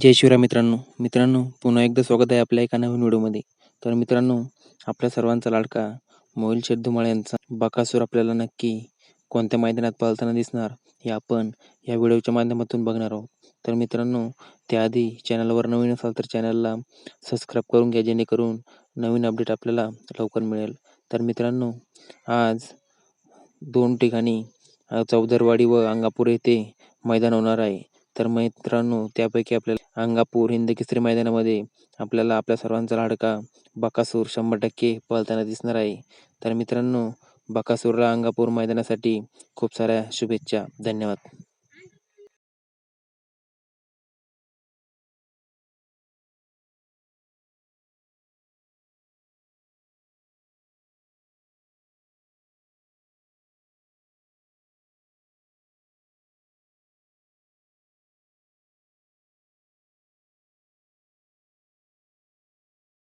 जय शिवराय मित्रांनो. मित्रांनो पुन्हा एकदा स्वागत आहे आपल्या एका नवीन व्हिडिओमध्ये. तर मित्रांनो आपल्या सर्वांचा लाडका मोहिल शेठ धुमाळ यांचा बकासूर आपल्याला नक्की कोणत्या मैदानात पळताना दिसणार हे आपण या व्हिडिओच्या माध्यमातून बघणार आहोत. तर मित्रांनो त्याआधी चॅनलवर नवीन असाल तर चॅनलला सबस्क्राईब करून घ्या जेणेकरून नवीन अपडेट आपल्याला लवकर मिळेल. तर मित्रांनो आज दोन ठिकाणी चौदरवाडी व अंगापूर येथे मैदान होणार आहे. तर मित्रांनो त्यापैकी आपल्याला अंगापूर हिंद केसरी मैदानामध्ये आपल्याला आपल्या सर्वांचा लाडका बकासूर शंभर टक्के पळताना दिसणार आहे. तर मित्रांनो बकासूरला अंगापूर मैदानासाठी खूप साऱ्या शुभेच्छा. धन्यवाद.